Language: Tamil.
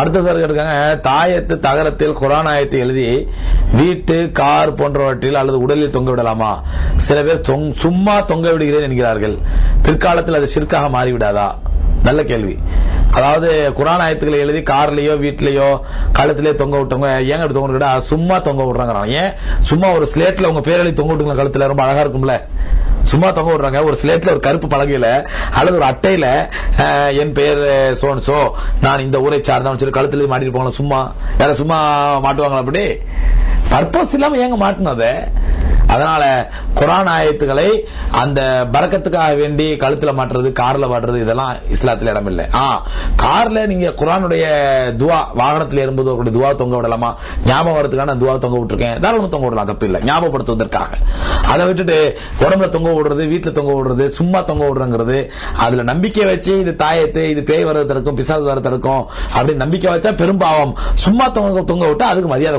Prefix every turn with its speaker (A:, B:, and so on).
A: அடுத்த சார் கேட்டிருக்காங்க தாயத்து தகரத்தில் குரான் ஆயத்தை எழுதி வீட்டு கார் போன்றவற்றில் அல்லது உடலில் தொங்க விடலாமா? சில பேர் தொங்- சும்மா தொங்க விடுகிறேன் என்கிறார்கள். பிற்காலத்தில் அது சிற்காக மாறிவிடாதா? நல்ல கேள்வி. அதாவது குரான் ஆயத்துக்களை எழுதி கார்லயோ வீட்லயோ கழுத்திலே தொங்க விட்டவங்க ஏங்க தொங்க விட்டா சும்மா தொங்க விடுறாங்க ஏன்? சும்மா ஒரு ஸ்லேட்ல உங்க பேர் எழுதி தொங்க விட்டுங்களா கழுத்துல? ரொம்ப அழகா இருக்கும்ல. சும்மா தொங்க விடுறாங்க ஒரு ஸ்லேட்ல ஒரு கருப்பு பலகையில அல்லது ஒரு அட்டையில என் பெயர் சோன் சோ நான் இந்த ஊரை சார்ந்தவன் சொல்லி கழுத்துல மாட்டிட்டு போகலாம். சும்மா யார சும்மா மாட்டுவாங்களா அப்படி? பர்பஸ் இல்லாம ஏங்க மாட்டினதை அதை? அதனால குரான் ஆயத்துக்களை அந்த பறக்கத்துக்காக வேண்டி கழுத்துல மாட்டுறது கார்ல மாட்டுறது இதெல்லாம் இஸ்லாத்துல இடம் இல்லை ஆ கார்ல நீங்க குரானுடைய துவா வாகனத்தில் ஏறும்போது ஒரு துவா தொங்க விடலாமா? ஞாபகம் வரதுக்கான துவா தொங்க விட்டுருக்கேன். தாராளமாக தொங்க விடலாம் தப்பு இல்லை ஞாபகப்படுத்துவதற்காக. அதை விட்டுட்டு உடம்புல தொங்க விடுறது வீட்டுல தொங்க விடுறது சும்மா தொங்க விடுறங்கிறது அதுல நம்பிக்கை வச்சு இது தாயத்து இது பேய் வர்றது தடுக்கும் பிசாசு வர தடுக்கும் அப்படின்னு நம்பிக்கை வச்சா பெரும்பாவம் சும்மா தொங்க தொங்க விட்டா அதுக்கு மரியாதை